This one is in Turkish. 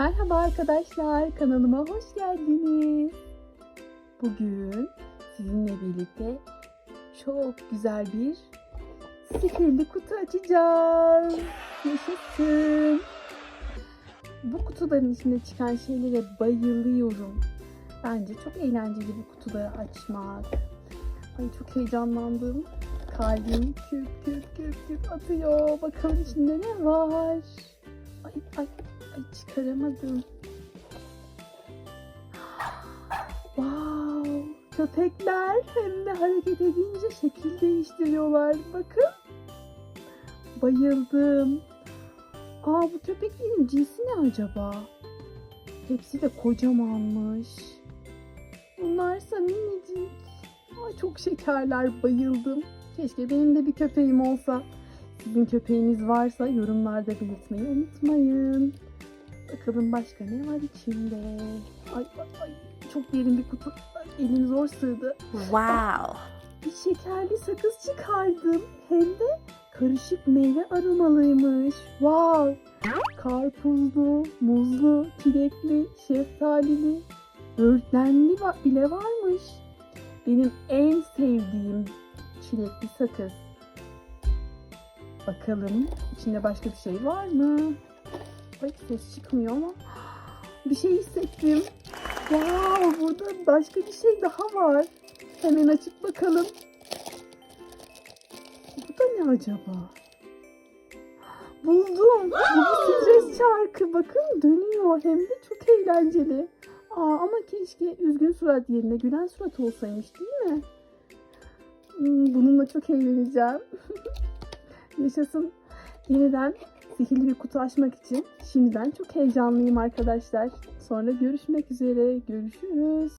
Merhaba arkadaşlar, kanalıma hoş geldiniz. Bugün sizinle birlikte çok güzel bir sihirli kutu açacağız. Yaşasın. Bu kutuların içinde çıkan şeylere bayılıyorum. Bence çok eğlenceli bu kutuları açmak. Ay çok heyecanlandım. Kalbim küp küp küp küp atıyor. Bakalım içinde ne var? Ay ay ay çıkaramadım. Wow, köpekler hem de hareket edince şekil değiştiriyorlar. Bakın. Bayıldım. Aa bu köpeklerin cinsi ne acaba? Hepsi de kocamanmış. Bunlarsa minicik. Ay çok şekerler bayıldım. Keşke benim de bir köpeğim olsa. Sizin köpeğiniz varsa yorumlarda belirtmeyi unutmayın. Bakalım başka ne var içinde? Ay ay ay çok derin bir kutu. Elim zor sığdı. Wow. Bir şekerli sakız çıkardım. Hem de karışık meyve aromalıymış. Wow. Karpuzlu, muzlu, çilekli, şeftalili, böğürtlenli bile varmış. Benim en sevdiğim çilekli sakız. Bakalım içinde başka bir şey var mı? Ay ses çıkmıyor ama bir şey hissettim. Wow, burada başka bir şey daha var. Hemen açıp bakalım. Bu da ne acaba? Buldum. Bu bir stres çarkı. Bakın dönüyor. Hem de çok eğlenceli. Aa, ama keşke üzgün surat yerine gülen surat olsaymış değil mi? Hmm, bununla çok eğleneceğim. Yaşasın. Yeniden sihirli bir kutu açmak için şimdiden çok heyecanlıyım arkadaşlar. Sonra görüşmek üzere. Görüşürüz.